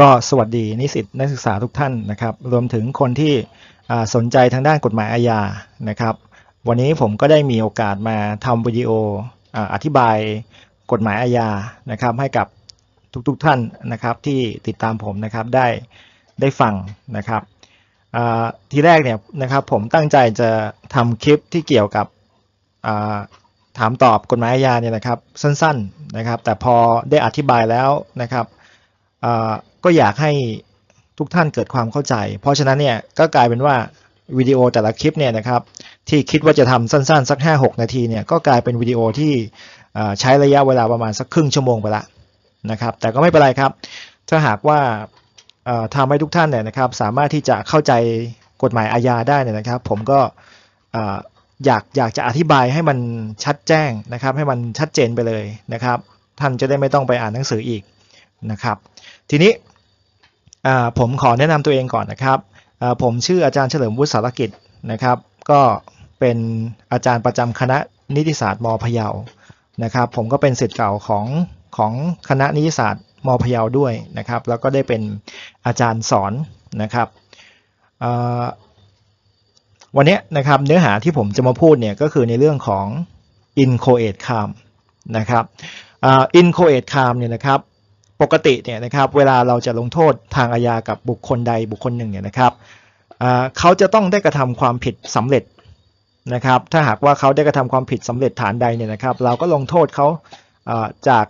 ก็สวัสดีนิสิตนักศึกษาทุกท่านนะครับ รวมถึงคนที่สนใจทางด้านกฎหมายอาญานะครับ วันนี้ผมก็ได้มีโอกาสมาทำวิดีโอออธิบายกฎหมายอาญานะครับ ให้กับทุกๆทท่านนะครับที่ติดตามผมนะครับได้ได้ฟังนะครับทีแรกเนี่ยนะครับผมตั้งใจจะทำคลิปที่เกี่ยวกับาถามตอบกฎหมายอาญาเนี่ยนะครับสั้นๆนะครับ แต่พอได้อธิบายแล้วนะครับ ก็อยากให้ทุกท่านเกิดความเข้าใจ เพราะฉะนั้นเนี่ยก็กลายเป็นว่าวิดีโอแต่ละคลิปเนี่ยนะครับที่คิดว่าจะทำสั้นๆ สัก 5-6 นาทีเนี่ยก็กลายเป็นวิดีโอที่ใช้ระยะเวลาประมาณสักครึ่งชั่วโมงไปละนะครับแต่ก็ไม่เป็นไรครับ ถ้าหากว่าเอ่อทำให้ทุกท่านเนี่ยนะครับสามารถที่จะเข้าใจกฎหมายอาญาได้เนี่ยนะครับ ผมก็อยากอยากจะอธิบายให้มันชัดแจ้งนะครับ ให้มันชัดเจนไปเลยนะครับ ท่านจะได้ไม่ต้องไปอ่านหนังสืออีกนะครับ ทีนี้ ผมขอแนะนำตัวเองก่อนนะครับ ผมชื่ออาจารย์เฉลิมวุฒิสารกิจนะครับ ก็เป็นอาจารย์ประจำคณะนิติศาสตร์มพะเยานะครับ ผมก็เป็นศิษย์เก่าของของคณะนิติศาสตร์มพะเยาด้วยนะครับ แล้วก็ได้เป็นอาจารย์สอนนะครับวันนี้นะครับเนื้อหาที่ผมจะมาพูดเนี่ยก็คือในเรื่องของ inchoate crime นะครับ inchoate crime เนี่ยนะครับ ปกติเนี่ยนะครับเวลาเราจะลงโทษทางอาญากับบุคคลใดบุคคลหนึ่งเนี่ยนะครับเขาจะต้องได้กระทำความผิดสำเร็จนะครับถ้าหากว่าเขาได้กระทำความผิดสำเร็จฐานใดเนี่ยนะครับ เราก็ลงโทษเขาจาก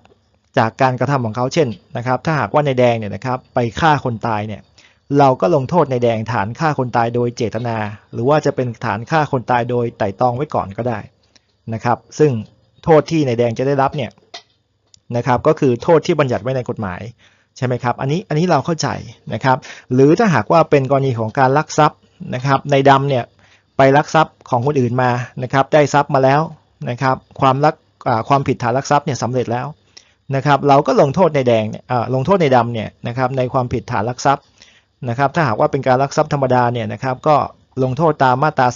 จากการกระทำของเขาเช่นนะครับ ถ้าหากว่าในแดงเนี่ยนะครับไปฆ่าคนตายเนี่ยเราก็ลงโทษในแดงฐานฆ่าคนตายโดยเจตนา หรือว่าจะเป็นฐานฆ่าคนตายโดยไต่ตองไว้ก่อนก็ได้นะครับ ซึ่งโทษที่ในแดงจะได้รับเนี่ย นะครับก็คือโทษที่บัญญัติไว้ในกฎหมายใช่ไหมครับอันนี้อันนี้เราเข้าใจนะครับหรือถ้าหากว่าเป็นกรณีของการลักทรัพย์นะครับในดำเนี่ยไปลักทรัพย์ของคนอื่นมานะครับได้ทรัพย์มาแล้วนะครับความลักความผิดฐานลักทรัพย์เนี่ยสำเร็จแล้วนะครับเราก็ลงโทษในแดงเนี่ยอ่าลงโทษในดำเนี่ยนะครับในความผิดฐานลักทรัพย์นะครับถ้าหากว่าเป็นการลักทรัพย์ธรรมดาเนี่ยนะครับก็ลงโทษตามมาตรา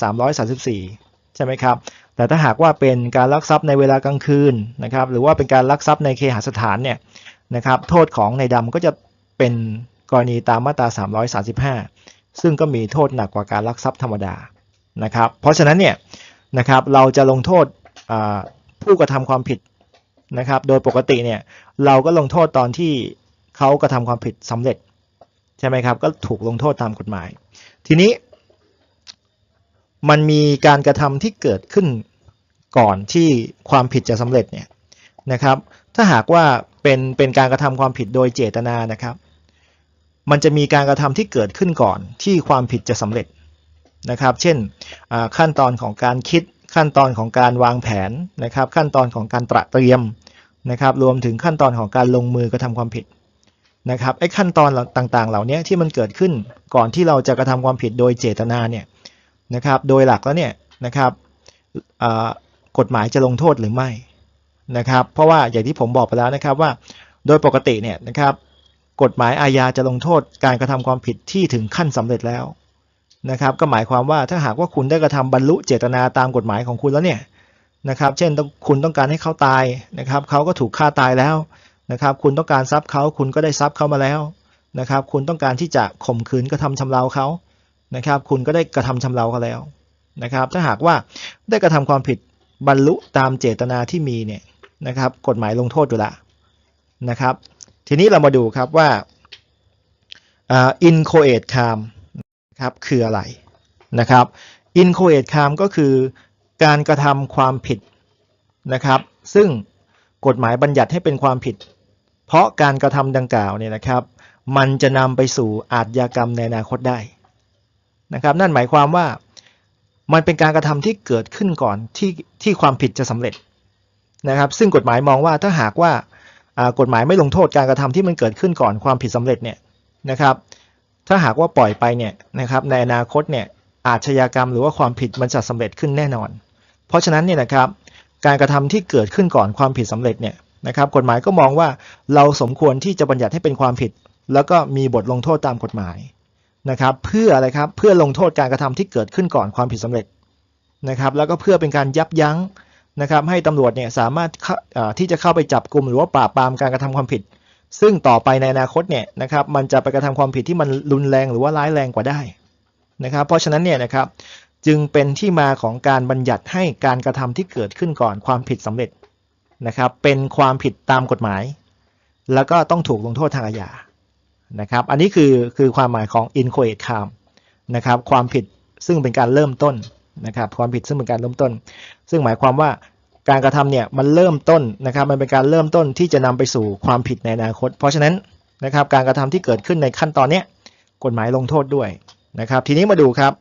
334 ใช่ไหมครับ แต่ถ้าหากว่าเป็นการลักทรัพย์ในเวลากลางคืนนะครับหรือว่าเป็นการลักทรัพย์ในเคหสถานเนี่ยนะครับโทษของในดำก็จะเป็นกรณีตามมาตรา 335 ซึ่งก็มีโทษหนักกว่าการลักทรัพย์ธรรมดานะครับเพราะฉะนั้นเนี่ยนะครับเราจะลงโทษผู้กระทำความผิดนะครับโดยปกติเนี่ยเราก็ลงโทษตอนที่เขากระทำความผิดสำเร็จใช่ไหมครับก็ถูกลงโทษตามกฎหมาย ทีนี้ มันมีการกระทำที่เกิดขึ้นก่อนที่ความผิดจะสำเร็จเนี่ยนะครับ ถ้าหากว่าเป็นเป็นการกระทำความผิดโดยเจตนานะครับ มันจะมีการกระทำที่เกิดขึ้นก่อนที่ความผิดจะสำเร็จนะครับ เช่นขั้นตอนของการคิดขั้นตอนของการวางแผนนะครับ ขั้นตอนของการตระเตรียมนะครับ รวมถึงขั้นตอนของการลงมือกระทำความผิดนะครับไอ้ขั้นตอนต่างๆ เหล่านี้ที่มันเกิดขึ้นก่อนที่เราจะกระทำความผิดโดยเจตนาเนี่ย นะครับ โดยหลักแล้วเนี่ยนะครับกฎหมายจะลงโทษหรือไม่นะครับ เพราะว่าอย่างที่ผมบอกไปแล้วนะครับว่า โดยปกติเนี่ยนะครับกฎหมายอาญาจะลงโทษการกระทำความผิดที่ถึงขั้นสำเร็จแล้วนะครับ ก็หมายความว่าถ้าหากว่าคุณได้กระทำบรรลุเจตนาตามกฎหมายของคุณแล้วเนี่ยนะครับ เช่นคุณต้องการให้เขาตายนะครับเขาก็ถูกฆ่าตายแล้วนะครับ คุณต้องการทรัพย์เขาคุณก็ได้ทรัพย์เขามาแล้วนะครับ คุณต้องการที่จะข่มขืนกระทำชำเราเขา นะครับ คุณก็ได้กระทำชำเราเขาแล้วนะครับ ถ้าหากว่าได้กระทำความผิดบรรลุตามเจตนาที่มีเนี่ยนะครับ กฎหมายลงโทษอยู่ละนะครับ ทีนี้เรามาดูครับว่าอ่า inchoate crime ครับคืออะไรนะครับ inchoate crime ก็คือการกระทำความผิดนะครับ ซึ่งกฎหมายบัญญัติให้เป็นความผิด เพราะการกระทำดังกล่าวเนี่ยนะครับ มันจะนำไปสู่อาชญากรรมในอนาคตได้ นะครับนั่นหมายความว่ามันเป็นการกระทำที่เกิดขึ้นก่อนที่ที่ความผิดจะสำเร็จนะครับ ซึ่งกฎหมายมองว่าถ้าหากว่ากฎหมายไม่ลงโทษการกระทำที่มันเกิดขึ้นก่อนความผิดสำเร็จเนี่ยนะครับ ถ้าหากว่าปล่อยไปเนี่ยนะครับในอนาคตเนี่ยอาชญากรรมหรือว่าความผิดมันจะสำเร็จขึ้นแน่นอน เพราะฉะนั้นเนี่ยนะครับการกระทำที่เกิดขึ้นก่อนความผิดสำเร็จเนี่ยนะครับกฎหมายก็มองว่าเราสมควรที่จะบัญญัติให้เป็นความผิด แล้วก็มีบทลงโทษตามกฎหมาย นะครับ เพื่ออะไรครับเพื่อลงโทษการกระทำที่เกิดขึ้นก่อนความผิดสำเร็จนะครับ แล้วก็เพื่อเป็นการยับยั้งนะครับ ให้ตำรวจเนี่ยสามารถาที่จะเข้าไปจับกลุ่มหรือว่าปราบปรามการกระทำความผิด ซึ่งต่อไปในอนาคตเนี่ยนะครับมันจะไปกระทำความผิดที่มันรุนแรงหรือว่าร้ายแรงกว่าได้นะครับ เพราะฉะนั้นเนี่ยนะครับจึงเป็นที่มาของการบัญญัติให้การกระทำที่เกิดขึ้นก่อนความผิดสำเร็จนะครับ เป็นความผิดตามกฎหมาย แล้วก็ต้องถูกลงโทษทางอาญา นะครับ อันนี้คือคือความหมายของ inchoate crime นะครับ ความผิดซึ่งเป็นการเริ่มต้นนะครับ ความผิดซึ่งเป็นการเริ่มต้น ซึ่งหมายความว่าการกระทำเนี่ยมันเริ่มต้นนะครับ มันเป็นการเริ่มต้นที่จะนำไปสู่ความผิดในอนาคต เพราะฉะนั้นนะครับการกระทำที่เกิดขึ้นในขั้นตอนเนี้ยกฎหมายลงโทษด้วยนะครับ ทีนี้มาดูครับ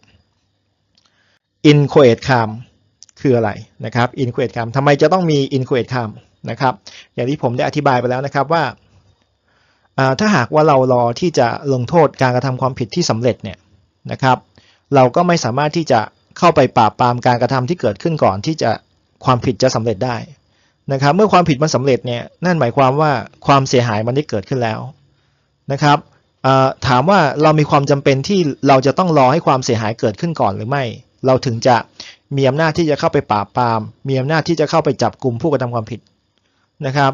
inchoate crime คืออะไรนะครับ inchoate crime ทำไมจะต้องมี inchoate crime นะครับ อย่างที่ผมได้อธิบายไปแล้วนะครับว่า ถ้าหากว่าเรารอที่จะลงโทษการกระทำความผิดที่สำเร็จเนี่ยนะครับ เราก็ไม่สามารถที่จะเข้าไปปราบปรามการกระทำที่เกิดขึ้นก่อนที่จะความผิดจะสำเร็จได้นะครับ เมื่อความผิดมันสำเร็จเนี่ยนั่นหมายความว่าความเสียหายมันได้เกิดขึ้นแล้วนะครับถามว่าเรามีความจำเป็นที่เราจะต้องรอให้ความเสียหายเกิดขึ้นก่อนหรือไม่ เราถึงจะมีอำนาจที่จะเข้าไปปราบปราม มีอำนาจที่จะเข้าไปจับกลุ่มผู้กระทำความผิดนะครับ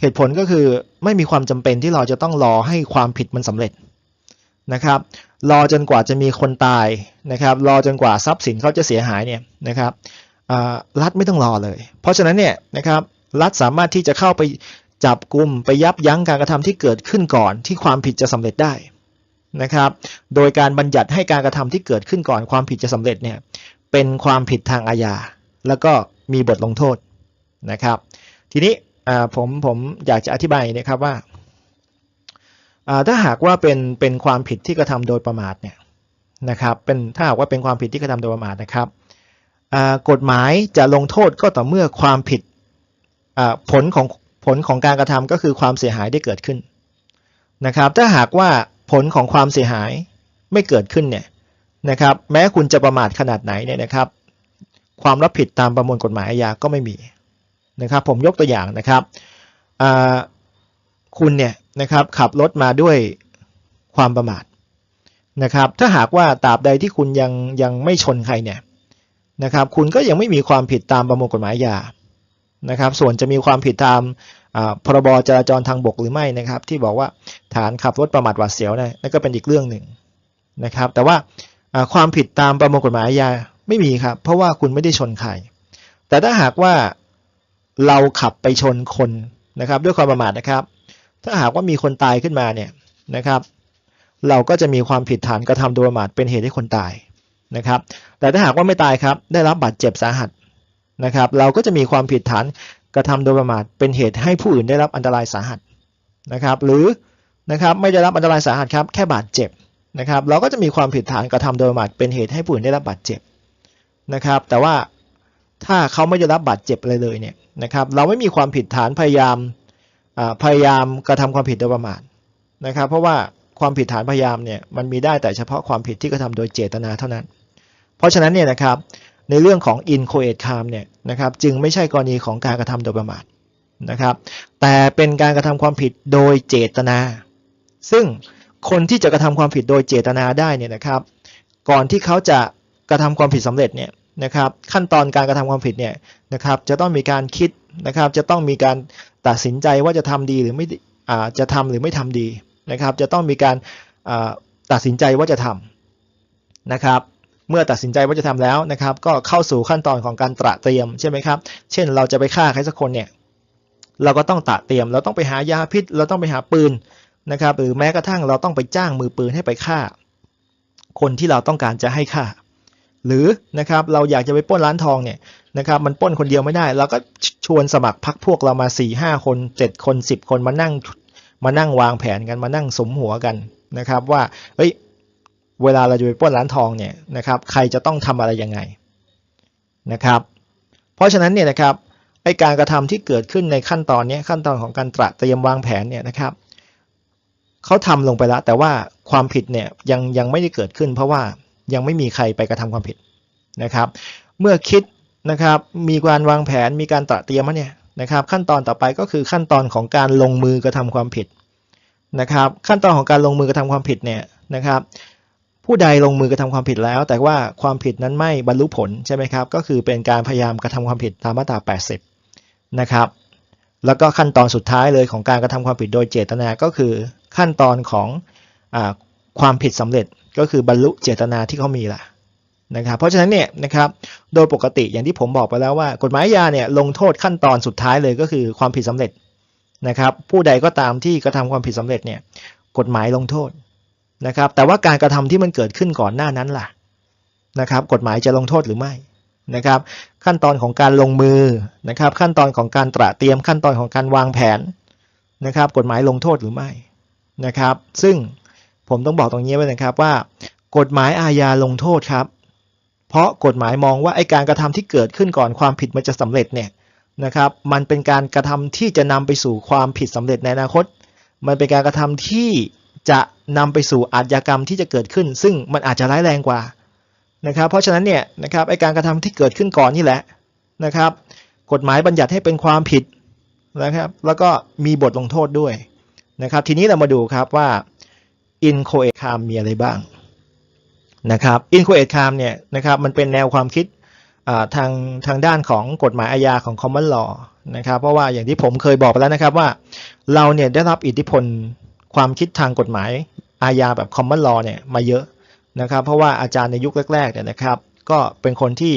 เหตุผลก็คือไม่มีความจำเป็นที่เราจะต้องรอให้ความผิดมันสำเร็จนะครับ รอจนกว่าจะมีคนตายนะครับ รอจนกว่าทรัพย์สินเขาจะเสียหายเนี่ยนะครับรัฐไม่ต้องรอเลย เพราะฉะนั้นเนี่ยนะครับรัฐสามารถที่จะเข้าไปจับกลุ่มไปยับยั้งการกระทำที่เกิดขึ้นก่อนที่ความผิดจะสำเร็จได้นะครับ โดยการบัญญัติให้การกระทำที่เกิดขึ้นก่อนความผิดจะสำเร็จเนี่ยเป็นความผิดทางอาญาแล้วก็มีบทลงโทษนะครับ ทีนี้ ผมผมอยากจะอธิบายนะครับว่า ถ้าหากว่าเป็นเป็นความผิดที่กระทำโดยประมาทเนี่ยนะครับเป็นถ้าหากว่าเป็นความผิดที่กระทำโดยประมาทนะครับกฎหมายจะลงโทษก็ต่อเมื่อความผิดผลของผลของการกระทำก็คือความเสียหายได้เกิดขึ้นนะครับ ถ้าหากว่าผลของความเสียหายไม่เกิดขึ้นเนี่ยนะครับ แม้คุณจะประมาทขนาดไหนเนี่ยนะครับ ความรับผิดตามประมวลกฎหมายอาญาก็ไม่มี นะครับผมยกตัวอย่างนะครับคุณเนี่ยนะครับขับรถมาด้วยความประมาทนะครับถ้าหากว่าตราบใดที่คุณยังยังไม่ชนใครเนี่ยนะครับคุณก็ยังไม่มีความผิดตามประมวลกฎหมายอานะครับส่วนจะมีความผิดตามพรบจราจรทางบกหรือไม่นะครับ ที่บอกว่าฐานขับรถประมาทหวาดเสียวเนี่ยนั่นก็เป็นอีกเรื่องหนึ่งนะครับแต่ว่าความผิดตามประมวลกฎหมายอาญาไม่มีครับเพราะว่าคุณไม่ได้ชนใครแต่ถ้าหากว่า เราขับไปชนคนนะครับ ด้วยความประมาทนะครับ ถ้าหากว่ามีคนตายขึ้นมาเนี่ยนะครับ เราก็จะมีความผิดฐานกระทำโดยประมาทเป็นเหตุให้คนตายนะครับ แต่ถ้าหากว่าไม่ตายครับได้รับบาดเจ็บสาหัสนะครับ เราก็จะมีความผิดฐานกระทำโดยประมาทเป็นเหตุให้ผู้อื่นได้รับอันตรายสาหัสนะครับ หรือนะครับไม่ได้รับอันตรายสาหัสครับแค่บาดเจ็บนะครับ เราก็จะมีความผิดฐานกระทำโดยประมาทเป็นเหตุให้ผู้อื่นได้รับบาดเจ็บนะครับ แต่ว่า ถ้าเขาไม่ได้รับบาดเจ็บอะไรเลยเนี่ยนะครับเราไม่มีความผิดฐานพยายามพยายามกระทำความผิดโดยประมาทนะครับเพราะว่าความผิดฐานพยายามเนี่ยมันมีได้แต่เฉพาะความผิดที่กระทำโดยเจตนาเท่านั้น เพราะฉะนั้นเนี่ยนะครับในเรื่องของ i n c o a t e crime เนี่ยนะครับจึงไม่ใช่กรณีของการกระทำโดยประมาทนะครับแต่เป็นการกระทำความผิดโดยเจตนา ซึ่งคนที่จะกระทำความผิดโดยเจตนาได้เนี่ยนะครับ ก่อนที่เขาจะกระทำความผิดสำเร็จเนี่ย นะครับขั้นตอนการกระทำความผิดเนี่ยนะครับจะต้องมีการคิดนะครับจะต้องมีการตัดสินใจว่าจะทำดีหรือไม่อ่าจะทำหรือไม่ทำดีนะครับจะต้องมีการอ่าตัดสินใจว่าจะทำนะครับเมื่อตัดสินใจว่าจะทำแล้วนะครับ ก็เข้าสู่ขั้นตอนของการตระเตรียมใช่ไหมครับเช่นเราจะไปฆ่าใครสักคนเนี่ยเราก็ต้องตระเตรียม เราต้องไปหายาพิษ เราต้องไปหาปืนนะครับหรือแม้กระทั่งเราต้องไปจ้างมือปืนให้ไปฆ่า คนที่เราต้องการจะให้ฆ่า หรือนะครับเราอยากจะไปป้นร้านทองเนี่ยนะครับมันป้นคนเดียวไม่ได้เราก็ชวนสมัครพักพวกเรามา4ี่ห้าคนเจ็ดคนสิบคนมานั่งมานั่งวางแผนกันมานั่งสมหัวกันนะครับว่าเฮ้ยเวลาเราจะไปป้นร้านทองเนี่ยนะครับใครจะต้องทำอะไรยังไงนะครับ เพราะฉะนั้นเนี่ยนะครับไอการกระทำที่เกิดขึ้นในขั้นตอนนี้ขั้นตอนของการตระเตรียมวางแผนเนี่ยนะครับเขาทำลงไปแล้วแต่ว่าความผิดเนี่ยยังยังไม่ได้เกิดขึ้นเพราะว่า ยังไม่มีใครไปกระทำความผิดนะครับ เมื่อคิดนะครับมีการวางแผนมีการตระเตรียมเนี่ยนะครับ ขั้นตอนต่อไปก็คือขั้นตอนของการลงมือกระทำความผิดนะครับ ขั้นตอนของการลงมือกระทำความผิดเนี่ยนะครับ ผู้ใดลงมือกระทำความผิดแล้ว แต่ว่าความผิดนั้นไม่บรรลุผลใช่ไหมครับ ก็คือเป็นการพยายามกระทำความผิดตามมาตรา 80 นะครับแล้วก็ขั้นตอนสุดท้ายเลยของการกระทำความผิดโดยเจตนา ก็คือขั้นตอนของอความผิดสำเร็จ ก็คือบรรลุเจตนาที่เขามีล่ะนะครับเพราะฉะนั้นเนี่ยนะครับโดยปกติอย่างที่ผมบอกไปแล้วว่า กฎหมายอาญาเนี่ยลงโทษขั้นตอนสุดท้ายเลยก็คือความผิดสำเร็จนะครับ ผู้ใดก็ตามที่กระทำความผิดสำเร็จเนี่ยกฎหมายลงโทษนะครับ แต่ว่าการกระทำที่มันเกิดขึ้นก่อนหน้านั้นล่ะนะครับ กฎหมายจะลงโทษหรือไม่นะครับ ขั้นตอนของการลงมือนะครับ ขั้นตอนของการตระเตรียมขั้นตอนของการวางแผนนะครับ กฎหมายลงโทษหรือไม่นะครับ ซึ่ง ผมต้องบอกตรงนี้ไว้นะครับว่า กฎหมายอาญาลงโทษครับ เพราะกฎหมายมองว่าไอ้การกระทำที่เกิดขึ้นก่อนความผิดมันจะสำเร็จเนี่ยนะครับ มันเป็นการกระทำที่จะนำไปสู่ความผิดสำเร็จในอนาคต มันเป็นการกระทำที่จะนำไปสู่อาชญากรรมที่จะเกิดขึ้น ซึ่งมันอาจจะร้ายแรงกว่านะครับ เพราะฉะนั้นเนี่ยนะครับไอ้การกระทำที่เกิดขึ้นก่อนนี่แหละนะครับ กฎหมายบัญญัติให้เป็นความผิดนะครับ แล้วก็มีบทลงโทษด้วยนะครับ ทีนี้เรามาดูครับว่า inchoate crime มีอะไรบ้างนะครับ inchoate crime เนี่ยนะครับมันเป็นแนวความคิดทางทางด้านของกฎหมายอาญาของ common law นะครับเพราะว่าอย่างที่ผมเคยบอกไปแล้วนะครับว่าเราเนี่ยได้รับอิทธิพลความคิดทางกฎหมายอาญาแบบ common law เนี่ยมาเยอะนะครับเพราะว่าอาจารย์ในยุคแรกๆเนี่ยนะครับก็เป็นคนที่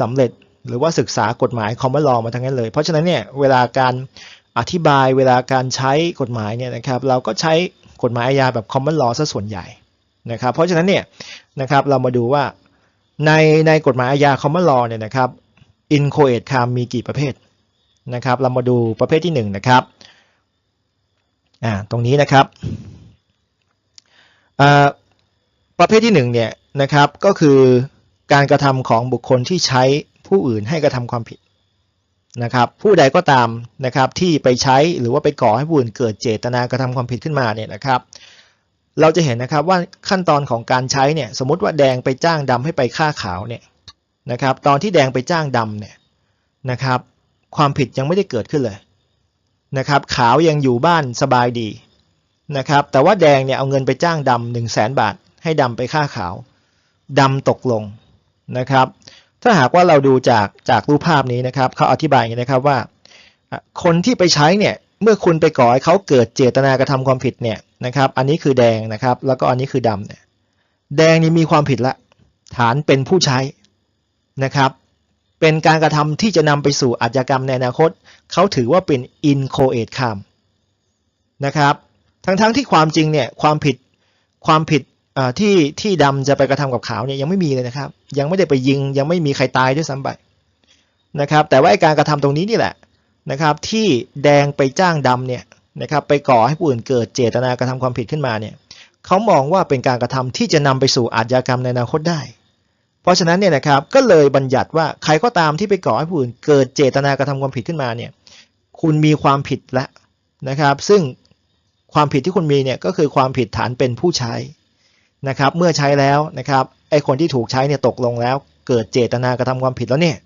สำเร็จหรือว่าศึกษากฎหมาย common law มาทั้งนั้นเลย เพราะฉะนั้นเนี่ยเวลาการอธิบายเวลาการใช้กฎหมายเนี่ยนะครับเราก็ใช้ กฎหมายอาญาแบบ common law ซะส่วนใหญ่นะครับเพราะฉะนั้นเนี่ยนะครับเรามาดูว่าในในกฎหมายอาญา common law เนี่ยนะครับ inchoate crime มีกี่ประเภทนะครับเรามาดูประเภทที่หนึ่งนะครับอ่าตรงนี้นะครับอ่าประเภทที่หนึ่งเนี่ยนะครับก็คือการกระทำของบุคคลที่ใช้ผู้อื่นให้กระทำความผิด นะครับผู้ใดก็ตามนะครับที่ไปใช้หรือว่าไปก่อให้ผู้อื่นเกิดเจตนากระทำความผิดขึ้นมาเนี่ยนะครับ เราจะเห็นนะครับว่าขั้นตอนของการใช้เนี่ยสมมติว่าแดงไปจ้างดำให้ไปฆ่าขาวเนี่ยนะครับ ตอนที่แดงไปจ้างดำเนี่ยนะครับ ความผิดยังไม่ได้เกิดขึ้นเลยนะครับ ขาวยังอยู่บ้านสบายดีนะครับ แต่ว่าแดงเนี่ยเอาเงินไปจ้างดำหนึ่งแสนบาท ให้ดำไปฆ่าขาวดำตกลงนะครับ ถ้าหากว่าเราดูจากจากรูปภาพนี้นะครับเขาอธิบายอย่างนี้นะครับว่าคนที่ไปใช้เนี่ยเมื่อคุณไปก่อให้เขาเกิดเจตนากระทำความผิดเนี่ยนะครับอันนี้คือแดงนะครับแล้วก็อันนี้คือดำเนี่ยแดงนี่มีความผิดละ ฐานเป็นผู้ใช้นะครับ เป็นการกระทำที่จะนำไปสู่อาชญากรรมในอนาคตเขาถือว่าเป็น inchoate crime นะครับทั้งๆที่ความจริงเนี่ยความผิดความผิด ที่ที่ดำจะไปกระทำกับขาวเนี่ยยังไม่มีเลยนะครับ ยังไม่ได้ไปยิงยังไม่มีใครตายด้วยซ้ำไปนะครับ แต่ว่าการกระทำตรงนี้นี่แหละนะครับ ที่แดงไปจ้างดำเนี่ยนะครับ ไปก่อให้ผู้อื่นเกิดเจตนากระทำความผิดขึ้นมาเนี่ยเขามองว่าเป็นการกระทำที่จะนำไปสู่อาชญากรรมในอนาคตได้ เพราะฉะนั้นเนี่ยนะครับก็เลยบัญญัติว่าใครก็ตามที่ไปก่อให้ผู้อื่นเกิดเจตนากระทำความผิดขึ้นมาเนี่ยคุณมีความผิดแล้วนะครับ ซึ่งความผิดที่คุณมีเนี่ยก็คือความผิดฐานเป็นผู้ใช้ นะครับเมื่อใช้แล้วนะครับไอคนที่ถูกใช้เนี่ยตกลงแล้ว เกิดเจตนากระทำความผิดแล้วเนี่ย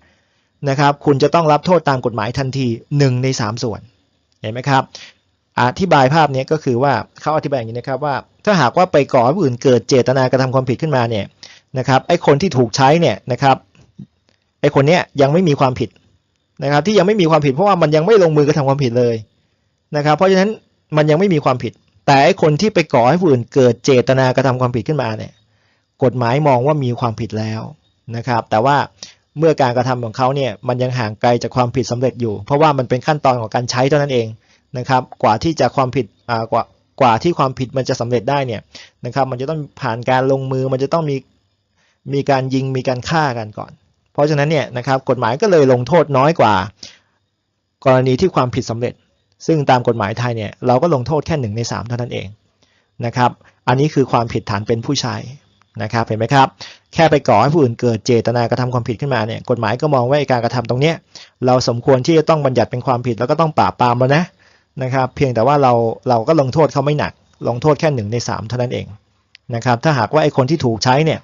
นะครับคุณจะต้องรับโทษตามกฎหมายทันทีหนึ่งในสามส่วนเห็นไหมครับอธิบายภาพนี้ก็คือว่าเขาอธิบายอย่างนี้นะครับว่า ถ้าหากว่าไปก่อให้ผู้อื่นเกิดเจตนากระทำความผิดขึ้นมาเนี่ยนะครับไอคนที่ถูกใช้เนี่ยนะครับไอคนเนี้ยยังไม่มีความผิดนะครับที่ยังไม่มีความผิดเพราะว่ามันยังไม่ลงมือกระทำความผิดเลยนะครับเพราะฉะนั้นมันยังไม่มีความผิด แต่ไอ้คนที่ไปก่อให้ผู้อื่นเกิดเจตนากระทำความผิดขึ้นมาเนี่ยกฎหมายมองว่ามีความผิดแล้วนะครับ แต่ว่าเมื่อการกระทำของเขาเนี่ยมันยังห่างไกลจากความผิดสำเร็จอยู่ เพราะว่ามันเป็นขั้นตอนของการใช้เท่านั้นเองนะครับ กว่าที่จะความผิดอ่ากว่ากว่าที่ความผิดมันจะสำเร็จได้เนี่ยนะครับ มันจะต้องผ่านการลงมือมันจะต้องมีมีการยิงมีการฆ่ากันก่อน เพราะฉะนั้นเนี่ยนะครับกฎหมายก็เลยลงโทษน้อยกว่า กรณีที่ความผิดสำเร็จ ซึ่งตามกฎหมายไทยเนี่ยเราก็ลงโทษแค่หนึ่งในสามเท่านั้นเองนะครับอันนี้คือความผิดฐานเป็นผู้ใช้นะครับเห็นไหมครับ แค่ไปก่อให้ผู้อื่นเกิดเจตนากระทำความผิดขึ้นมาเนี่ยกฎหมายก็มองว่าการกระทำตรงเนี้ยเราสมควรที่จะต้องบัญญัติเป็นความผิดแล้วก็ต้องปราบปรามแล้วนะนะครับเพียงแต่ว่าเราเราก็ลงโทษเขาไม่หนัก ลงโทษแค่หนึ่งในสามเท่านั้นเองนะครับถ้าหากว่าไอ้คนที่ถูกใช้เนี่ย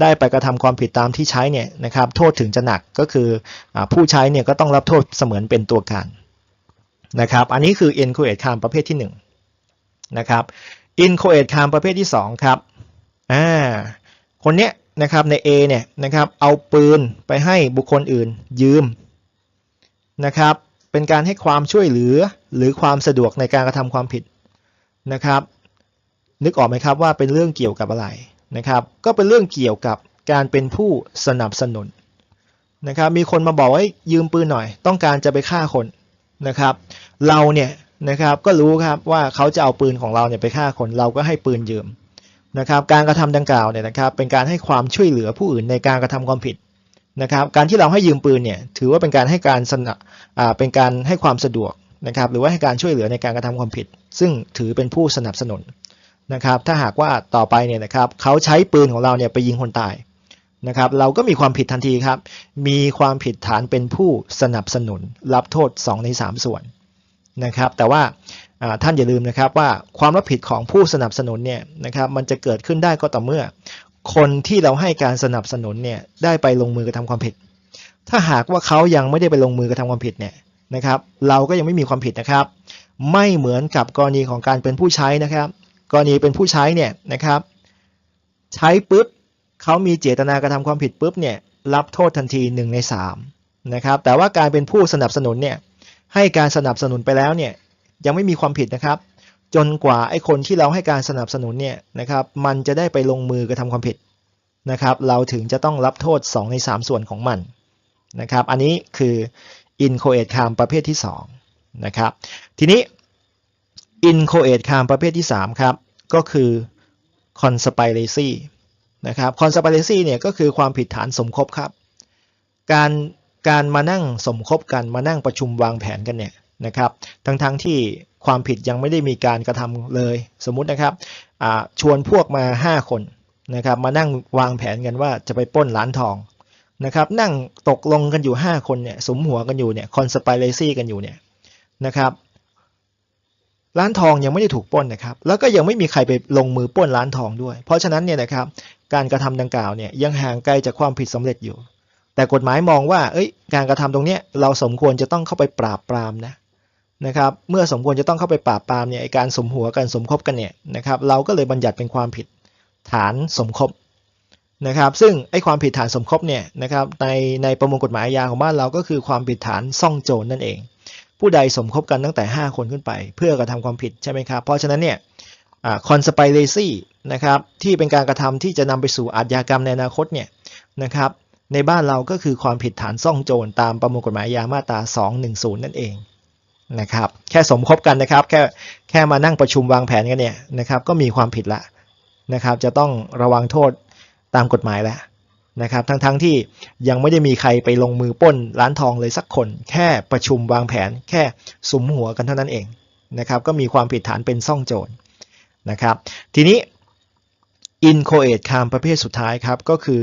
ได้ไปกระทำความผิดตามที่ใช้เนี่ยนะครับโทษถึงจะหนักก็คืออผู้ใช้เนี่ยก็ต้องรับโทษเสมือนเป็นตัวการ นะครับ อันนี้คือ inchoate crime ประเภทที่หนึ่งนะครับ inchoate crime ประเภทที่สองครับ อ่า คนเนี้ยนะครับใน A เนี่ยนะครับเอาปืนไปให้บุคคลอื่นยืมนะครับ เป็นการให้ความช่วยเหลือหรือความสะดวกในการกระทำความผิดนะครับ นึกออกไหมครับว่าเป็นเรื่องเกี่ยวกับอะไรนะครับ ก็เป็นเรื่องเกี่ยวกับการเป็นผู้สนับสนุนนะครับ มีคนมาบอกว่ายืมปืนหน่อย ต้องการจะไปฆ่าคนนะครับ เราเนี่ยนะครับก็รู้ครับว่าเขาจะเอาปืนของเราเนี่ยไปฆ่าคนเราก็ให้ปืนยืมนะครับการกระทำดังกล่าวเนี่ยนะครับเป็นการให้ความช่วยเหลือผู้อื่นในการกระทำความผิดนะครับการที่เราให้ยืมปืนเนี่ยถือว่าเป็นการให้การสนับอ่าเป็นการให้ความสะดวกนะครับหรือว่าให้การช่วยเหลือในการกระทำความผิด ซึ่งถือเป็นผู้สนับสนุนนะครับถ้าหากว่าต่อไปเนี่ยนะครับเขาใช้ปืนของเราเนี่ยไปยิงคนตายนะครับเราก็มีความผิดทันทีครับ มีความผิดฐานเป็นผู้สนับสนุน รับโทษ 2 ใน 3 ส่วน นะครับ แต่ว่าท่านอย่าลืมนะครับว่าความรับผิดของผู้สนับสนุนเนี่ยนะครับมันจะเกิดขึ้นได้ก็ต่อเมื่อ คนที่เราให้การสนับสนุนเนี่ยได้ไปลงมือกระทำความผิด ถ้าหากว่าเขายังไม่ได้ไปลงมือกระทำความผิดเนี่ยนะครับ เราก็ยังไม่มีความผิดนะครับ ไม่เหมือนกับกรณีของการเป็นผู้ใช้นะครับ กรณีเป็นผู้ใช้เนี่ยนะครับ ใช้ปุ๊บเขามีเจตนากระทำความผิดปุ๊บเนี่ยรับโทษทันทีหนึ่งในสามนะครับแต่ว่าการเป็นผู้สนับสนุนเนี่ย ให้การสนับสนุนไปแล้วเนี่ยยังไม่มีความผิดนะครับ จนกว่าไอ้คนที่เราให้การสนับสนุนเนี่ยนะครับมันจะได้ไปลงมือกระทำความผิดนะครับ เราถึงจะต้องรับโทษ 2 ใน 3 ส่วนของมันนะครับ อันนี้คือ inchoate crime ประเภทที่2นะครับทีนี้ inchoate crime ประเภทที่3ครับก็คือ conspiracy นะครับ conspiracy เนี่ยก็คือความผิดฐานสมคบครับ การ การมานั่งสมคบกันมานั่งประชุมวางแผนกันเนี่ยนะครับ ทั้งๆทที่ความผิดยังไม่ได้มีการกระทำเลย สมมุตินะครับชวนพวกมา 5 คนนะครับ มานั่งวางแผนกันว่าจะไปป้นร้านทองนะครับ นั่งตกลงกันอยู่ 5 คนเนี่ยสมหัวกันอยู่เนี่ย conspiracy กันอยู่เนี่ยนะครับร้านทองยังไม่ได้ถูกป้นนะครับ แล้วก็ยังไม่มีใครไปลงมือป้นร้านทองด้วย เพราะฉะนั้นเนี่ยนะครับ การกระทำดังกล่าวเนี่ยยังห่างไกลจากความผิดสำเร็จอยู่ แต่กฎหมายมองว่า เอ้ย การกระทำตรงนี้เราสมควรจะต้องเข้าไปปราบปรามนะนะครับ เมื่อสมควรจะต้องเข้าไปปราบปรามเนี่ยการสมหัวกันสมคบกันเนี่ยนะครับ เราก็เลยบัญญัติเป็นความผิดฐานสมคบนะครับ ซึ่งไอ้ความผิดฐานสมคบเนี่ยนะครับในในประมวลกฎหมายอาญาของบ้านเราก็คือความผิดฐานซ่องโจรนั่นเอง ผู้ใดสมคบกันตั้งแต่ 5 คนขึ้นไป เพื่อกระทำความผิดใช่ไหมครับ เพราะฉะนั้นเนี่ยคอ่า conspiracy นะครับที่เป็นการกระทำที่จะนำไปสู่อาชญากรรมในอนาคตเนี่ยนะครับ ในบ้านเราก็คือความผิดฐานซ่องโจรตามประมวลกฎหมายอาญามาตรา 210 นั่นเองนะครับ แค่สมคบกันนะครับ แค่แค่มานั่งประชุมวางแผนกันเนี่ยนะครับ ก็มีความผิดละนะครับ จะต้องระวังโทษตามกฎหมายแล้วนะครับ ทั้งๆทที่ยังไม่ได้มีใครไปลงมือปล้นร้านทองเลยสักคน แค่ประชุมวางแผน แค่สุมหัวกันเท่านั้นเองนะครับ ก็มีความผิดฐานเป็นซ่องโจรนะครับ ทีนี้ inchoate crime ประเภทสุดท้ายครับ ก็คือ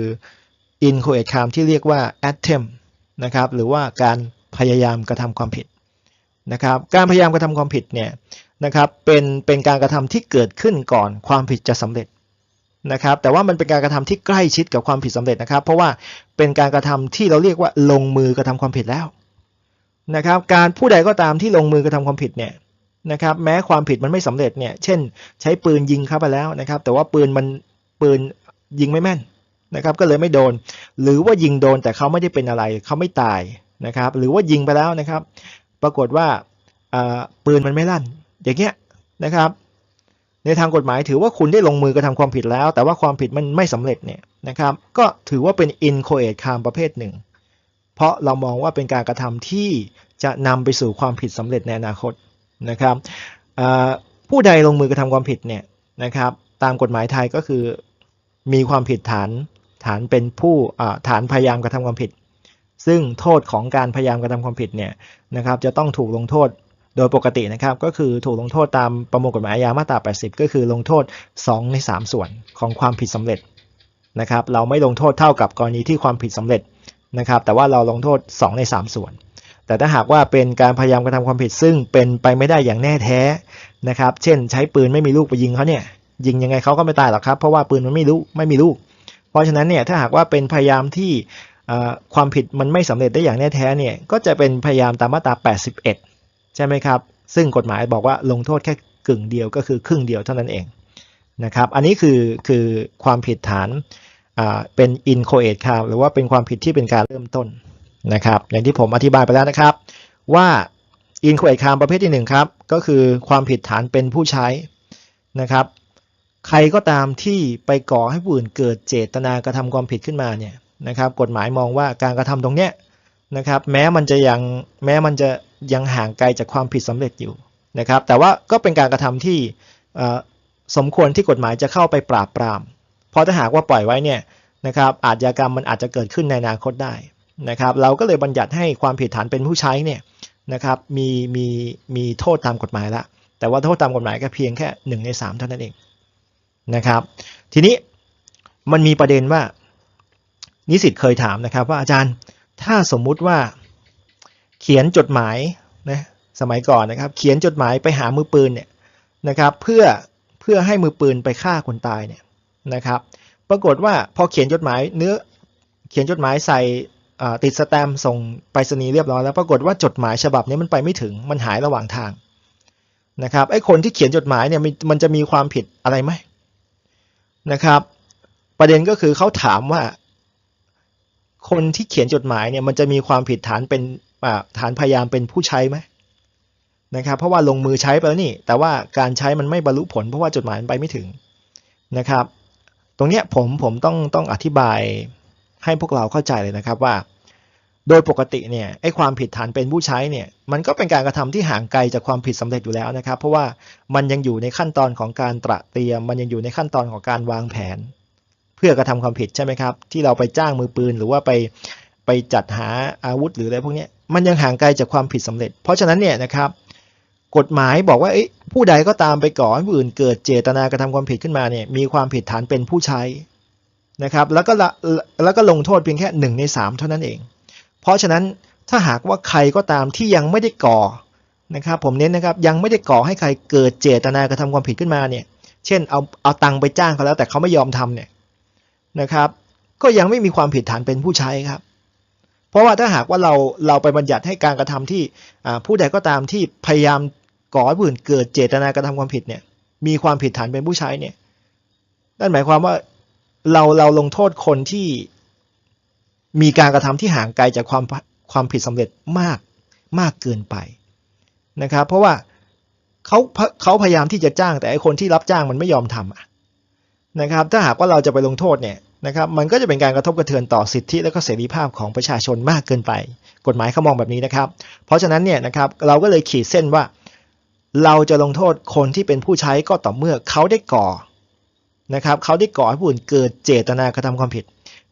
inchoate crime ที่เรียกว่า attempt นะครับหรือว่าการพยายามกระทำความผิดนะครับการพยายามกระทำความผิดเนี่ยนะครับเป็นเป็นการกระทำที่เกิดขึ้นก่อนความผิดจะสำเร็จนะครับแต่ว่ามันเป็นการกระทำที่ใกล้ชิดกับความผิดสำเร็จนะครับ เพราะว่าเป็นการกระทำที่เราเรียกว่าลงมือกระทำความผิดแล้วนะครับการผู้ใดก็ตามที่ลงมือกระทำความผิดเนี่ยนะครับแม้ความผิดมันไม่สำเร็จเนี่ยเช่น ใช้ปืนยิงเข้าไปแล้วนะครับแต่ว่าปืนมันปืนยิงไม่แม่น นะครับก็เลยไม่โดน หรือว่ายิงโดนแต่เขาไม่ได้เป็นอะไรเขาไม่ตายนะครับหรือว่ายิงไปแล้วนะครับ ปรากฏว่าปืนมันไม่ลั่น อย่างเงี้ยนะครับ ในทางกฎหมายถือว่าคุณได้ลงมือกระทำความผิดแล้ว แต่ว่าความผิดมันไม่สำเร็จเนี่ยนะครับ ก็ถือว่าเป็น inchoate crime ประเภทหนึ่ง เพราะเรามองว่าเป็นการกระทำที่จะนำไปสู่ความผิดสำเร็จในอนาคตนะครับผู้ใดลงมือกระทำความผิดเนี่ยนะครับ ตามกฎหมายไทยก็คือมีความผิดฐาน ฐานเป็นผู้ฐานพยายามกระทำความผิด ซึ่งโทษของการพยายามกระทำความผิดเนี่ยนะครับจะต้องถูกลงโทษโดยปกตินะครับก็คือถูกลงโทษตามประมวลกฎหมายอาญามาตรา 80 ก็คือลงโทษ 2 ใน 3 ส่วนของความผิดสำเร็จนะครับเราไม่ลงโทษเท่ากับกรณีที่ความผิดสำเร็จนะครับแต่ว่าเราลงโทษ 2 ใน 3 ส่วน แต่ถ้าหากว่าเป็นการพยายามกระทำความผิดซึ่งเป็นไปไม่ได้อย่างแน่แท้นะครับเช่น ใช้ปืนไม่มีลูกไปยิงเขาเนี่ยยิงยังไงเขาก็ไม่ตายหรอกครับเพราะว่าปืนมันไม่รู้ไม่มีลูก เพราะฉะนั้นเนี่ยถ้าหากว่าเป็นพยายามที่ความผิดมันไม่สำเร็จได้อย่างแน่แท้เนี่ยก็จะเป็นพยายามตามมาตรา 81 ใช่ไหมครับ ซึ่งกฎหมายบอกว่าลงโทษแค่กึ่งเดียวก็คือครึ่งเดียวเท่านั้นเองนะครับ อันนี้คือคือความผิดฐานเป็น inchoate crime หรือว่าเป็นความผิดที่เป็นการเริ่มต้นนะครับ อย่างที่ผมอธิบายไปแล้วนะครับ ว่าอินคว t คามประเภทที่หนึ่งครับก็คือความผิดฐานเป็นผู้ใช้นะครับ ใครก็ตามที่ไปก่อให้ผู้อื่นเกิดเจตนากระทำความผิดขึ้นมาเนี่ยนะครับกฎหมายมองว่าการกระทำตรงเนี้ยนะครับแม้มันจะยังแม้มันจะยังห่างไกลจากความผิดสำเร็จอยู่นะครับแต่ว่าก็เป็นการกระทำที่สมควรที่กฎหมายจะเข้าไปปราบปราม เพราะถ้าหากว่าปล่อยไว้เนี่ยนะครับอาชญากรรมมันอาจจะเกิดขึ้นในอนาคตได้นะครับเราก็เลยบัญญัติให้ความผิดฐานเป็นผู้ใช้เนี่ยนะครับมีมีมีโทษตามกฎหมายละแต่ว่าโทษตามกฎหมายก็เพียงแค่หนึ่งในสามเท่านั้นเอง นะครับ ทีนี้มันมีประเด็นว่า นิสิตเคยถามนะครับ ว่าอาจารย์ถ้าสมมุติว่าเขียนจดหมายนะสมัยก่อนนะครับ เขียนจดหมายไปหามือปืนเนี่ยนะครับ เพื่อเพื่อให้มือปืนไปฆ่าคนตายเนี่ยนะครับ ปรากฏว่าพอเขียนจดหมายเนื้อเขียนจดหมายใส่อ่าติดสแตมป์ส่งไปรษณีย์เรียบร้อยแล้วปรากฏว่าจดหมายฉบับนี้มันไปไม่ถึงมันหายระหว่างทางนะครับไอ้คนที่เขียนจดหมายเนี่ยมันจะมีความผิดอะไรไหม นะครับ ประเด็นก็คือเขาถามว่า คนที่เขียนจดหมายเนี่ยมันจะมีความผิดฐานเป็นฐานพยายามเป็นผู้ใช้ไหมนะครับ เพราะว่าลงมือใช้ไปแล้วนี่ แต่ว่าการใช้มันไม่บรรลุผล เพราะว่าจดหมายมันไปไม่ถึงนะครับ ตรงเนี้ยผมผมต้องต้องอธิบายให้พวกเราเข้าใจเลยนะครับว่า โดยปกติเนี่ยไอ้ความผิดฐานเป็นผู้ใช้เนี่ยมันก็เป็นการกระทำที่ห่างไกลจากความผิดสำเร็จอยู่แล้วนะครับ เพราะว่ามันยังอยู่ในขั้นตอนของการตระเตรียม มันยังอยู่ในขั้นตอนของการวางแผน เพื่อกระทำความผิดใช่ไหมครับ ที่เราไปจ้างมือปืนหรือว่าไปไปจัดหาอาวุธหรืออะไรพวกนี้มันยังห่างไกลจากความผิดสำเร็จ เพราะฉะนั้นเนี่ยนะครับกฎหมายบอกว่าเอ้ยผู้ใดก็ตามไปก่อให้ผู้อื่นเกิดเจตนากระทำความผิดขึ้นมาเนี่ยมีความผิดฐานเป็นผู้ใช้นะครับแล้วก็แล้วก็ลงโทษเพียงแค่หนึ่งในสามเท่านั้นเอง เพราะฉะนั้นถ้าหากว่าใครก็ตามที่ยังไม่ได้ก่อนะครับผมเน้นนะครับยังไม่ได้ก่อให้ใครเกิดเจตนากระทำความผิดขึ้นมาเนี่ยเช่นเอาเอาตังค์ไปจ้างเขาแล้วแต่เขาไม่ยอมทำเนี่ยนะครับก็ยังไม่มีความผิดฐานเป็นผู้ใช้ครับ เพราะว่าถ้าหากว่าเราเราไปบัญญัติให้การกระทำที่ผู้ใดก็ตามที่พยายามก่อให้ผู้อื่นเกิดเจตนากระทำความผิดเนี่ยมีความผิดฐานเป็นผู้ใช้เนี่ยนั่นหมายความว่าเราเราลงโทษคนที่ มีการกระทำที่ห่างไกลจากความความผิดสำเร็จมากมากเกินไปนะครับ เพราะว่าเขาเขาพยายามที่จะจ้างแต่ไอคนที่รับจ้างมันไม่ยอมทำนะครับ ถ้าหากว่าเราจะไปลงโทษเนี่ยนะครับ มันก็จะเป็นการกระทบกระเทือนต่อสิทธิและก็เสรีภาพของประชาชนมากเกินไป กฎหมายเขามองแบบนี้นะครับ เพราะฉะนั้นเนี่ยนะครับเราก็เลยขีดเส้นว่า เราจะลงโทษคนที่เป็นผู้ใช้ก็ต่อเมื่อเขาได้ก่อนะครับเขาได้ก่อให้ผู้อื่นเกิดเจตนากระทำความผิด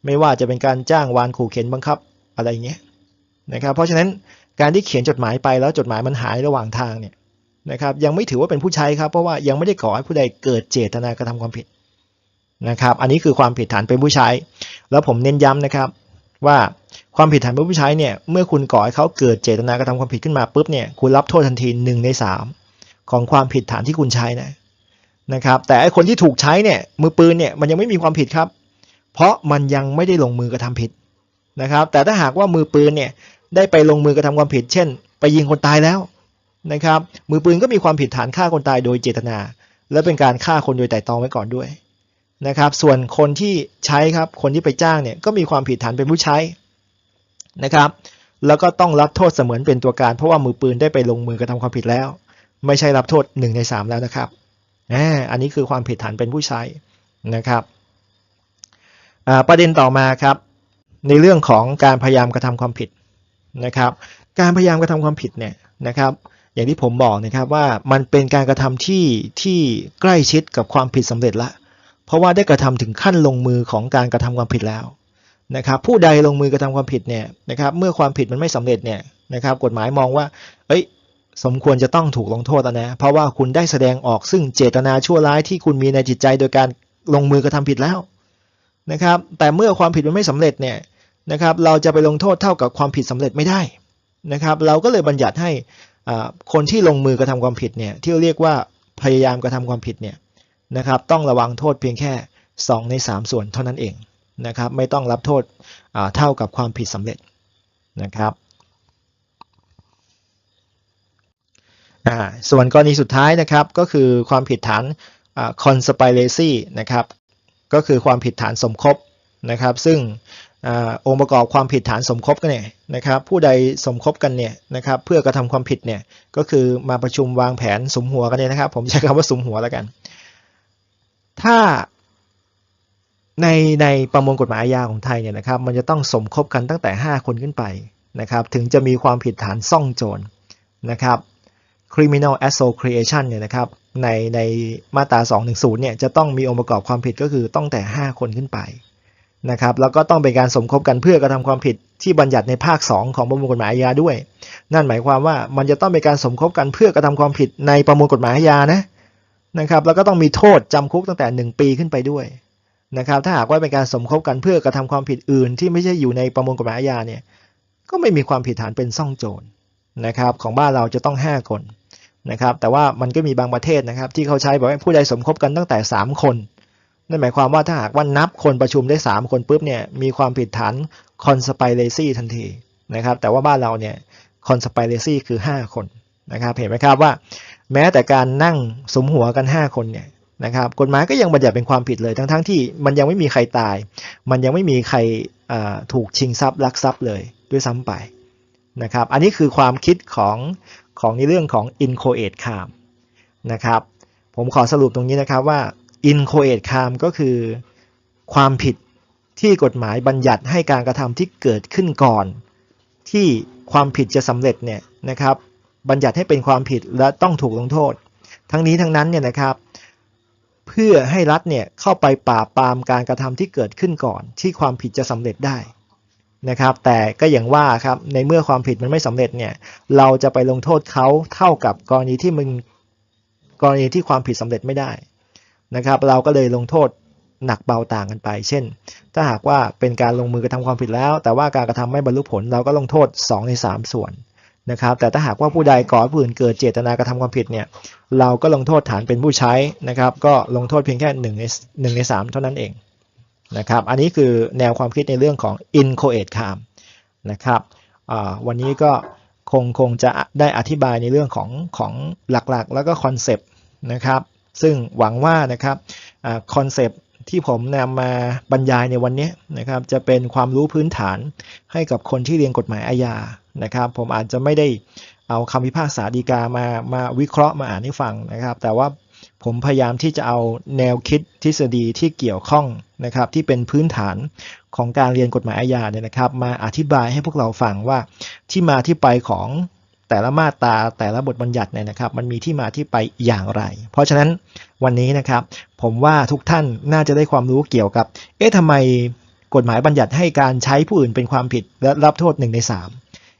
ไม่ว่าจะเป็นการจ้างวานขู่เข็นบังคับอะไรเงี้ยนะครับ เพราะฉะนั้นการที่เขียนจดหมายไปแล้วจดหมายมันหายระหว่างทางเนี่ยนะครับ ยังไม่ถือว่าเป็นผู้ใช้ครับ เพราะว่ายังไม่ได้ก่อให้ผู้ใดเกิดเจตนากระทำความผิดนะครับ อันนี้คือความผิดฐานเป็นผู้ใช้ แล้วผมเน้นย้ำนะครับว่าความผิดฐานเป็นผู้ใช้เนี่ยเมื่อคุณก่อให้เขาเกิดเจตนากระทำความผิดขึ้นมาปุ๊บเนี่ยคุณรับโทษทันทีหนึ่งในสามของความผิดฐานที่คุณใช้นะนะครับ แต่ไอคนที่ถูกใช้เนี่ยมือปืนเนี่ยมันยังไม่มีความผิดครับ เพราะมันยังไม่ได้ลงมือกระทำผิดนะครับ แต่ถ้าหากว่ามือปืนเนี่ยได้ไปลงมือกระทำความผิด เช่น ไปยิงคนตายแล้วนะครับ มือปืนก็มีความผิดฐานฆ่าคนตายโดยเจตนา และเป็นการฆ่าคนโดยไตร่ตรองไว้ก่อนด้วยนะครับ ส่วนคนที่ใช้ครับ คนที่ไปจ้างเนี่ยก็มีความผิดฐานเป็นผู้ใช้นะครับ แล้วก็ต้องรับโทษเสมือนเป็นตัวการ เพราะว่ามือปืนได้ไปลงมือกระทำความผิดแล้ว ไม่ใช่รับโทษหนึ่งในสามแล้วนะครับอันนี้คือความผิดฐานเป็นผู้ใช้นะครับ ประเด็นต่อมาครับ ในเรื่องของการพยายามกระทำความผิดนะครับ การพยายามกระทำความผิดเนี่ยนะครับ อย่างที่ผมบอกนะครับว่ามันเป็นการกระทำที่ที่ใกล้ชิดกับความผิดสำเร็จละ เพราะว่าได้กระทำถึงขั้นลงมือของการกระทำความผิดแล้วนะครับผู้ใดลงมือกระทำความผิดเนี่ยนะครับเมื่อความผิดมันไม่สำเร็จเนี่ยนะครับกฎหมายมองว่า เอ้ย สมควรจะต้องถูกลงโทษนะเพราะว่าคุณได้แสดงออกซึ่งเจตนาชั่วร้ายที่คุณมีในจิตใจโดยการลงมือกระทำผิดแล้ว นะครับ แต่เมื่อความผิดมันไม่สำเร็จเนี่ยนะครับ เราจะไปลงโทษเท่ากับความผิดสำเร็จไม่ได้นะครับ เราก็เลยบัญญัติให้คนที่ลงมือกระทำความผิดเนี่ยที่เรียกว่าพยายามกระทำความผิดเนี่ยนะครับต้องระวังโทษเพียงแค่ 2 ใน 3 ส่วนเท่านั้นเองนะครับไม่ต้องรับโทษเท่ากับความผิดสำเร็จนะครับส่วนกรณีสุดท้ายนะครับก็คือความผิดฐาน conspiracy นะครับ ก็คือความผิดฐานสมคบนะครับ ซึ่งอองค์ประกอบความผิดฐานสมคบกันเนี่ยนะครับผู้ใดสมคบกันเนี่ยนะครับเพื่อกระทำความผิดเนี่ยก็คือมาประชุมวางแผนสมหัวกันเนี่ยนะครับ ผมใช้คำว่าสมหัวแล้วกัน ถ้าในในประมวลกฎหมายอาญาของไทยเนี่ยนะครับมันจะต้องสมคบกันตั้งแต่ 5 คนขึ้นไปนะครับถึงจะมีความผิดฐานซ่องโจรนะครับ criminal association เนี่ยนะครับ ในในมาตรา 210 เนี่ยจะต้องมีองค์ประกอบความผิดก็คือต้องแต่ 5 คนขึ้นไปนะครับแล้วก็ต้องเป็นการสมคบกันเพื่อกระทำความผิดที่บัญญัติในภาค 2 ของประมวลกฎหมายอาญาด้วย นั่นหมายความว่ามันจะต้องเป็นการสมคบกันเพื่อกระทำความผิดในประมวลกฎหมายอาญานะนะครับแล้วก็ต้องมีโทษจำคุกตั้งแต่ 1 ปีขึ้นไปด้วยนะครับถ้าหากว่าเป็นการสมคบกันเพื่อกระทำความผิดอื่น ที่ไม่ใช่อยู่ในประมวลกฎหมายอาญาเนี่ยก็ไม่มีความผิดฐานเป็นซ่องโจรนะครับของบ้านเราจะต้อง 5 คน นะครับแต่ว่ามันก็มีบางประเทศนะครับ ที่เขาใช้บอกว่าผู้ใดสมคบกันตั้งแต่ 3 คนนั่นหมายความว่าถ้าหากว่านับคนประชุมได้ 3 คนปุ๊บเนี่ยมีความผิดฐาน conspiracy ทันทีนะครับแต่ว่าบ้านเราเนี่ย conspiracy คือ 5 คนนะครับเห็นไหมครับว่า แม้แต่การนั่งสมหัวกัน 5 คนเนี่ยนะครับกฎหมายก็ยังบัญญัติเป็นความผิดเลย ทั้งๆทที่มันยังไม่มีใครตาย มันยังไม่มีใครถูกชิงทรัพย์ลักทรัพย์เลยด้วยซ้ำไปนะครับอันนี้คือความคิดของ ของในเรื่องของ inchoate crime นะครับ ผมขอสรุปตรงนี้นะครับว่า inchoate crime ก็คือความผิดที่กฎหมายบัญญัติให้การกระทำที่เกิดขึ้นก่อน ที่ความผิดจะสำเร็จเนี่ยนะครับ บัญญัติให้เป็นความผิดและต้องถูกลงโทษ ทั้งนี้ทั้งนั้นเนี่ยนะครับ เพื่อให้รัฐเนี่ยเข้าไปปราบปรามการกระทำที่เกิดขึ้นก่อน ที่ความผิดจะสำเร็จได้ นะครับ แต่ก็อย่างว่าครับในเมื่อความผิดมันไม่สำเร็จเนี่ย เราจะไปลงโทษเขาเท่ากับกรณีที่มึงกรณีที่ความผิดสำเร็จไม่ได้นะครับ เราก็เลยลงโทษหนักเบาต่างกันไป เช่น ถ้าหากว่าเป็นการลงมือกระทำความผิดแล้ว แต่ว่าการกระทำไม่บรรลุผล เราก็ลงโทษ 2 ใน 3 ส่วนนะครับ แต่ถ้าหากว่าผู้ใดก่อผู้อื่นเกิดเจตนากระทำความผิดเนี่ย เราก็ลงโทษฐานเป็นผู้ใช้นะครับ ก็ลงโทษเพียงแค่1ใน1ใน3 เท่านั้นเอง นะครับ อันนี้คือแนวความคิดในเรื่องของ inchoate crime นะครับวันนี้ก็คงคงจะได้อธิบายในเรื่องของของหลักๆ แล้วก็คอนเซปต์นะครับ ซึ่งหวังว่านะครับคอนเซปต์ที่ผมนำมาบรรยายในวันนี้นะครับ จะเป็นความรู้พื้นฐานให้กับคนที่เรียนกฎหมายอาญานะครับ ผมอาจจะไม่ได้เอาคำพิพากษาดีกามามาวิเคราะห์มาอ่านให้ฟังนะครับ แต่ว่า ผมพยายามที่จะเอาแนวคิดทฤษฎีที่เกี่ยวข้องนะครับที่เป็นพื้นฐานของการเรียนกฎหมายอาญาเนี่ยนะครับ มาอธิบายให้พวกเราฟังว่าที่มาที่ไปของแต่ละมาตราแต่ละบทบัญญัติเนี่ยนะครับ มันมีที่มาที่ไปอย่างไร เพราะฉะนั้นวันนี้นะครับ ผมว่าทุกท่านน่าจะได้ความรู้เกี่ยวกับ เอ๊ะทำไมกฎหมายบัญญัติให้การใช้ผู้อื่นเป็นความผิดและรับโทษหนึ่งในสาม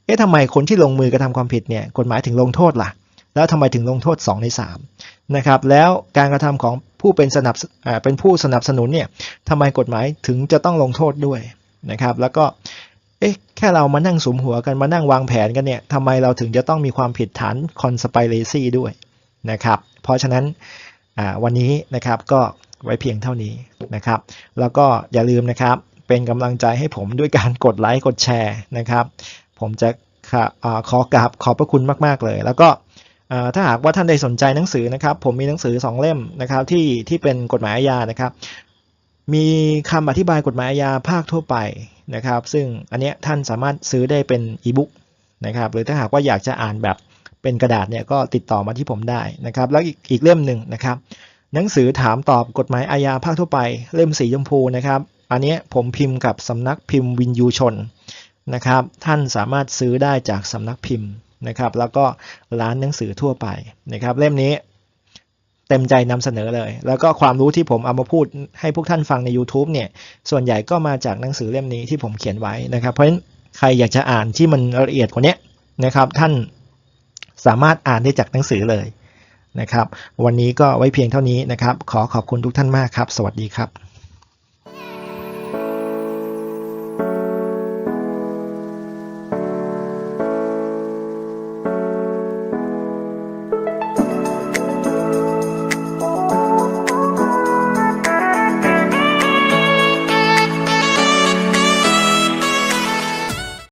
เอ๊ะทำไมคนที่ลงมือกระทำความผิดเนี่ยกฎหมายถึงลงโทษล่ะ แล้วทำไมถึงลงโทษ 2 ใน3นะครับแล้วการกระทำของผู้เป็นสนับเป็นผู้สนับสนุนเนี่ยทำไมกฎหมายถึงจะต้องลงโทษด้วยนะครับแล้วก็เอ๊ะแค่เรามานั่งสมหัวกันมานั่งวางแผนกันเนี่ยทำไมเราถึงจะต้องมีความผิดฐาน conspiracy ด้วยนะครับเพราะฉะนั้นวันนี้นะครับก็ไว้เพียงเท่านี้นะครับ แล้วก็อย่าลืมนะครับเป็นกำลังใจให้ผมด้วยการกดไลค์กดแชร์นะครับ ผมจะขออขอกราบขอบพระคุณมาก ๆ เลย แล้วก็ ถ้าหากว่าท่านใดสนใจหนังสือนะครับ ผมมีหนังสือ 2 เล่มนะครับที่ที่เป็นกฎหมายอาญานะครับ มีคำอธิบายกฎหมายอาญาภาคทั่วไปนะครับ ซึ่งอันเนี้ยท่านสามารถซื้อได้เป็นอีบุ๊กนะครับหรือถ้าหากว่าอยากจะอ่านแบบเป็นกระดาษเนี่ยก็ติดต่อมาที่ผมได้นะครับ แล้วอีกอีกเล่มหนึ่งนะครับ หนังสือถามตอบกฎหมายอาญาภาคทั่วไป เล่มสีชมพูนะครับ อันเนี้ยผมพิมพ์กับสำนักพิมพ์วินยูชนนะครับ ท่านสามารถซื้อได้จากสำนักพิมพ์ นะครับ แล้วก็ร้านหนังสือทั่วไปนะครับ เล่มนี้เต็มใจนำเสนอเลย แล้วก็ความรู้ที่ผมเอามาพูดให้พวกท่านฟังใน YouTube เนี่ย ส่วนใหญ่ก็มาจากหนังสือเล่มนี้ที่ผมเขียนไว้นะครับ เพราะฉะนั้นใครอยากจะอ่านที่มันละเอียดกว่านี้นะครับ ท่านสามารถอ่านได้จากหนังสือเลยนะครับ วันนี้ก็ไว้เพียงเท่านี้นะครับ ขอขอบคุณทุกท่านมากครับ สวัสดีครับ